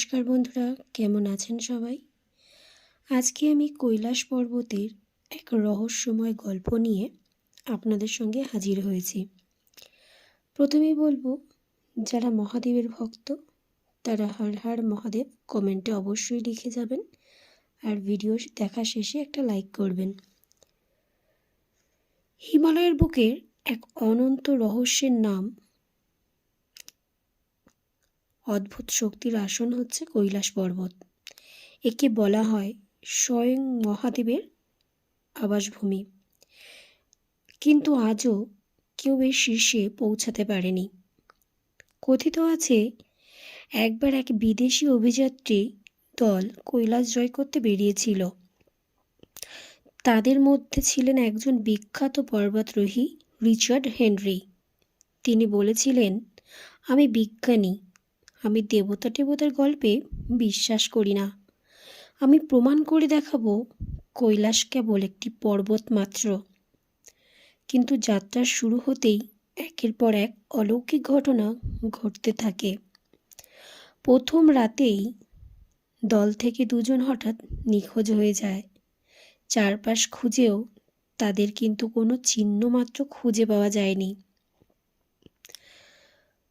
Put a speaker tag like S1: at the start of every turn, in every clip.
S1: নমস্কার বন্ধুরা, কেমন আছেন সবাই? আজকে আমি কৈলাস পর্বতের এক রহস্যময় গল্প নিয়ে আপনাদের সঙ্গে হাজির হয়েছি। প্রথমেই বলব, যারা মহাদেবের ভক্ত, তারা হর হর মহাদেব কমেন্টে অবশ্যই লিখে যাবেন আর ভিডিও দেখা শেষে একটা লাইক করবেন। হিমালয়ের বুকের এক অনন্ত রহস্যের নাম অদ্ভুত শক্তির আসন হচ্ছে কৈলাস পর্বত। একে বলা হয় স্বয়ং মহাদেবের আবাসভূমি। কিন্তু আজও কেউ এর শীর্ষে পৌঁছাতে পারেনি। কথিত আছে, একবার এক বিদেশি অভিযাত্রী দল কৈলাস জয় করতে বেরিয়েছিল। তাদের মধ্যে ছিলেন একজন বিখ্যাত পর্বতরোহী রিচার্ড হেনরি। তিনি বলেছিলেন, আমি বিজ্ঞানী আমি দেবতা টেবতার গল্পে বিশ্বাস করি না। আমি প্রমাণ করে দেখাবো কৈলাস কেবল একটি পর্বত মাত্র। কিন্তু যাত্রা শুরু হতেই একের পর এক অলৌকিক ঘটনা ঘটতে থাকে। প্রথম রাতেই দল থেকে দুজন হঠাৎ নিখোঁজ হয়ে যায়। চারপাশ খুঁজেও তাদের কিন্তু কোনো চিহ্ন মাত্র খুঁজে পাওয়া যায়নি।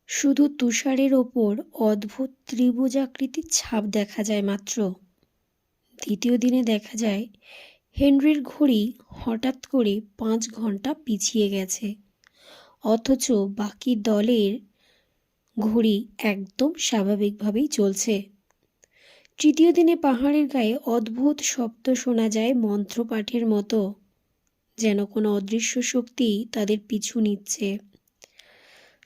S1: শুধু তুষারের ওপর অদ্ভুত ত্রিভুজাকৃতির ছাপ দেখা যায় মাত্র। দ্বিতীয় দিনে দেখা যায়, হেনরির ঘড়ি হঠাৎ করে পাঁচ ঘণ্টা পিছিয়ে গেছে। অথচ বাকি দলের ঘড়ি একদম স্বাভাবিকভাবেই চলছে। তৃতীয় দিনে পাহাড়ের গায়ে অদ্ভুত শব্দ শোনা যায় মন্ত্রপাঠের মতো, যেন কোনো অদৃশ্য শক্তি তাদের পিছু নিচ্ছে।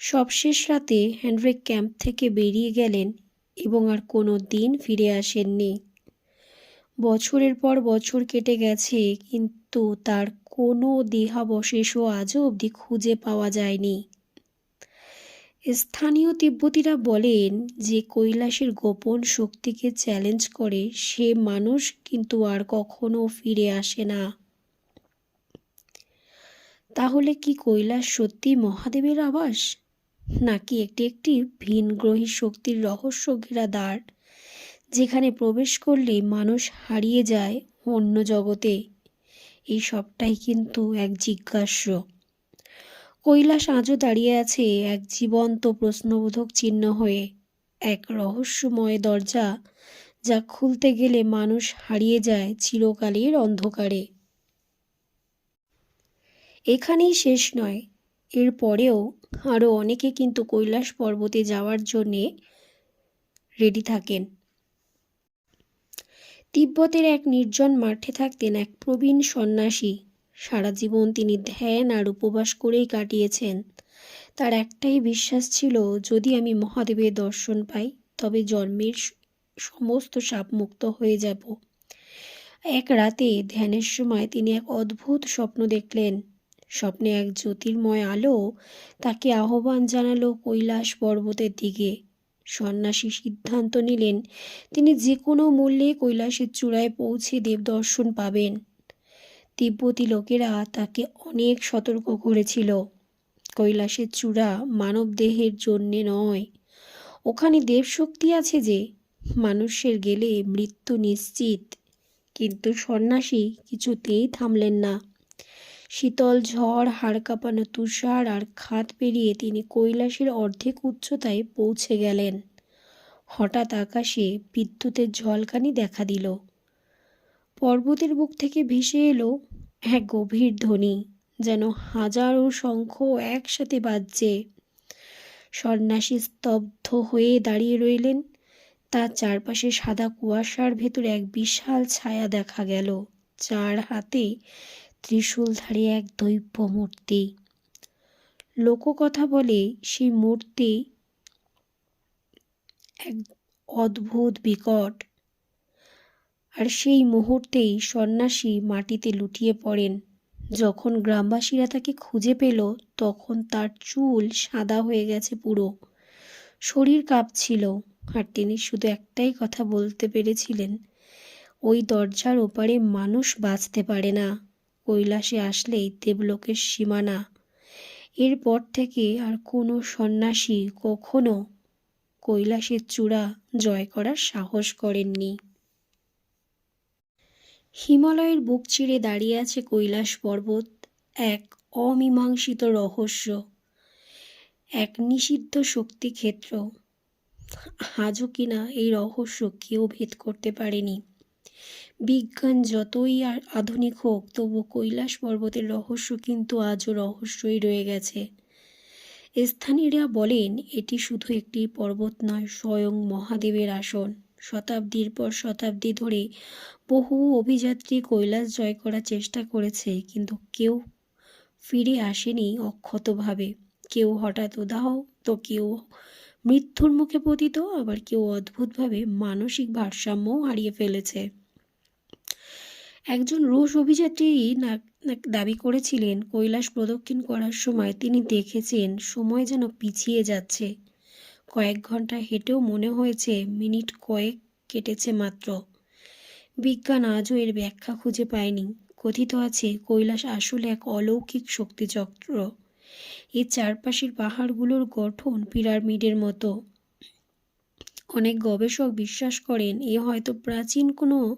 S1: সবশেষ রাতে হেনরিক ক্যাম্প থেকে বেরিয়ে গেলেন এবং আর কোনো দিন ফিরে আসেননি। বছরের পর বছর কেটে গেছে, কিন্তু তার কোনো দেহাবশেষও আজও অবধি খুঁজে পাওয়া যায়নি। স্থানীয় তিব্বতীরা বলেন যে কৈলাসের গোপন শক্তিকে চ্যালেঞ্জ করে সে মানুষ কিন্তু আর কখনো ফিরে আসে না। তাহলে কি কৈলাস সত্যি মহাদেবের আবাস? নাকি একটি একটি ভিনগ্রহী শক্তির রহস্য ঘেরা দ্বার, যেখানে প্রবেশ করলে মানুষ হারিয়ে যায় অন্য জগতে? এই সবটাই কিন্তু এক জিজ্ঞাস্য। কৈলাস আজও দাঁড়িয়ে আছে এক জীবন্ত প্রশ্নবোধক চিহ্ন হয়ে, এক রহস্যময় দরজা যা খুলতে গেলে মানুষ হারিয়ে যায় চিরকালের অন্ধকারে। এখানেই শেষ নয় এর পরেও আরও অনেকে কিন্তু কৈলাস পর্বতে যাওয়ার জন্যে রেডি থাকেন। তিব্বতের এক নির্জন মাঠে থাকতেন এক প্রবীণ সন্ন্যাসী। সারা জীবন তিনি ধ্যান আর উপবাস করেই কাটিয়েছেন। তার একটাই বিশ্বাস ছিল, যদি আমি মহাদেবের দর্শন পাই, তবে জন্মের সমস্ত সাপ মুক্ত হয়ে যাব। এক রাতে ধ্যানের সময় তিনি এক অদ্ভুত স্বপ্ন দেখলেন। স্বপ্নে এক জ্যোতির্ময় আলো তাকে আহ্বান জানালো কৈলাস পর্বতের দিকে। সন্ন্যাসী সিদ্ধান্ত নিলেন, তিনি যে কোনো মূল্যে কৈলাসের চূড়ায় পৌঁছে দেব দর্শন পাবেন। তিব্বতী লোকেরা তাকে অনেক সতর্ক করেছিল। কৈলাসের চূড়া মানব দেহের জন্যে নয়, ওখানে দেবশক্তি আছে যে মানুষের গেলে মৃত্যু নিশ্চিত। কিন্তু সন্ন্যাসী কিছুতেই থামলেন না। শীতল ঝড়, হাড় কাঁপানো তুষার আর খাত পেরিয়ে তিনি কৈলাসের অর্ধেক উচ্চতায় পৌঁছে গেলেন। হঠাৎ আকাশে বিদ্যুতের ঝলকানি দেখা দিল। পর্বতের বুক থেকে ভেসে এলো এক গভীর ধ্বনি, যেন হাজারো শঙ্খ একসাথে বাজছে। সন্ন্যাসী স্তব্ধ হয়ে দাঁড়িয়ে রইলেন। তার চারপাশে সাদা কুয়াশার ভেতর এক বিশাল ছায়া দেখা গেল। চার হাতে ত্রিশূলধারী এক দৈব্য মূর্তি। লোককথা বলে সেই মূর্তি এক অদ্ভুত বিকট। আর সেই মুহূর্তেই সন্ন্যাসী মাটিতে লুটিয়ে পড়েন। যখন গ্রামবাসীরা তাকে খুঁজে পেল, তখন তার চুল সাদা হয়ে গেছে পুরো। শরীর কাঁপছিল, আর তিনি শুধু একটাই কথা বলতে পেরেছিলেন, ওই দরজার ওপারে মানুষ বাঁচতে পারে না। কৈলাসে আসলেই দেবলোকের সীমানা। এরপর থেকে আর কোনো সন্ন্যাসী কখনো কৈলাসের চূড়া জয় করার সাহস করেননি। হিমালয়ের বুক চিরে দাঁড়িয়ে আছে কৈলাস পর্বত এক অমীমাংসিত রহস্য, এক নিষিদ্ধ শক্তি ক্ষেত্র আজও কিনা এই রহস্য কেউ ভেদ করতে পারেনি। বিজ্ঞান যতই আধুনিক হোক, তবু কৈলাস পর্বতের রহস্য কিন্তু আজও রহস্যই রয়ে গেছে। স্থানীয়রা বলেন, এটি শুধু একটি পর্বত নয়, স্বয়ং মহাদেবের আসন। শতাব্দীর পর শতাব্দী ধরে বহু অভিযাত্রী কৈলাস জয় করার চেষ্টা করেছে, কিন্তু কেউ ফিরে আসেনি অক্ষতভাবে। কেউ হঠাৎ উদাহ, তো কেউ মৃত্যুর মুখে পতিত, আবার কেউ অদ্ভুতভাবে মানসিক ভারসাম্যও হারিয়ে ফেলেছে। একজন রুশ অভিযাত্রী দাবি করেছিলেন কৈলাস প্রদক্ষিণ করার সময় তিনি দেখেছেন সময় যেন পিছিয়ে যাচ্ছে। কয়েক ঘণ্টা হেঁটেও মনে হয়েছে মিনিট কয়েক কেটেছে মাত্র। বিজ্ঞান আজও এর ব্যাখ্যা খুঁজে পায়নি। কথিত আছে কৈলাস আসলে এক অলৌকিক শক্তিচক্র। এর চারপাশের পাহাড়গুলোর গঠন পিরামিডের মতো। গবেষক বিশ্বাস করেন এ হয়তো প্রাচীন কোনো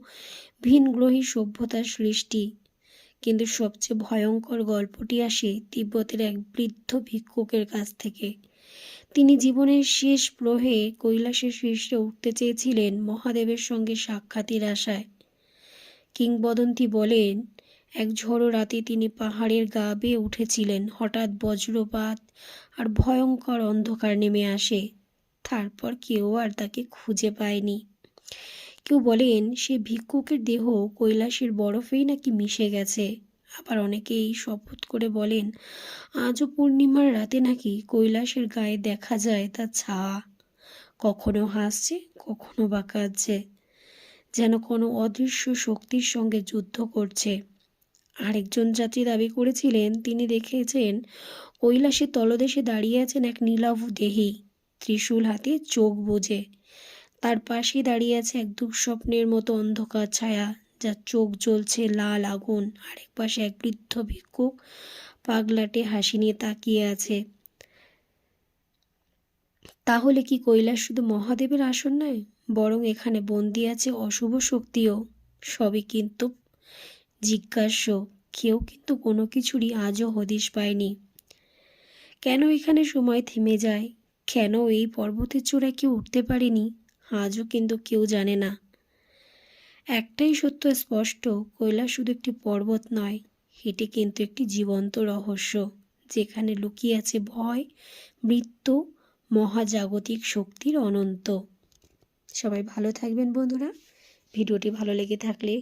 S1: ভিনগ্রহী সভ্যতার সৃষ্টি। কিন্তু সবচেয়ে ভয়ঙ্কর গল্পটি আসে তিব্বতের এক বৃদ্ধ ভিক্ষুকের কাছ থেকে। তিনি জীবনের শেষ প্রহে কৈলাসের শীর্ষে উঠতে চেয়েছিলেন মহাদেবের সঙ্গে সাক্ষাতের আশায়। কিংবদন্তি বলেন, এক ঝড়ো রাতে তিনি পাহাড়ের গা বেয়ে উঠেছিলেন। হঠাৎ বজ্রপাত আর ভয়ঙ্কর অন্ধকার নেমে আসে। তারপর কেউ আর তাকে খুঁজে পায়নি। কেউ বলেন, সে ভিক্ষুকের দেহ কৈলাসের বরফেই নাকি মিশে গেছে। আবার অনেকেই শপথ করে বলেন, আজও পূর্ণিমার রাতে নাকি কৈলাসের গায়ে দেখা যায় তার ছা কখনো হাসছে, কখনো বা কাঁদছে, যেন কোনো অদৃশ্য শক্তির সঙ্গে যুদ্ধ করছে। আরেকজন যাত্রী দাবি করেছিলেন, তিনি দেখেছেন, কৈলাসের তলদেশে দাঁড়িয়ে আছেন এক নীলাভ দেহী। ত্রিশূল হাতে চোখ বুজে তার পাশে দাঁড়িয়ে আছে এক দুঃস্বপ্নের মতো অন্ধকার ছায়া, যার চোখ জ্বলছে লাল আগুন। আরেক পাশে এক বৃদ্ধ ভিক্ষুক পাগলাটে হাসি নিয়ে তাকিয়ে আছে। তাহলে কি কৈলাস শুধু মহাদেবের আসন নয়, বরং এখানে বন্দি আছে অশুভ শক্তিও? সবই কিন্তু জিজ্ঞাস্য। কেউ কিন্তু কোনো কিছুরই আজও হদিশ পায়নি। কেন এখানে সময় থেমে যায়? কেন এই পর্বতের চূড়ায় কেউ উঠতে পারেনি? আজও কিন্তু কেউ জানে না। একটাই সত্য স্পষ্ট, কৈলাস শুধু একটি পর্বত নয়, এটি কিন্তু একটি জীবন্ত রহস্য, যেখানে লুকিয়ে আছে ভয়, মৃত্যু, মহাজাগতিক শক্তির অনন্ত। সবাই ভালো থাকবেন বন্ধুরা। ভিডিওটি ভালো লেগে থাকলে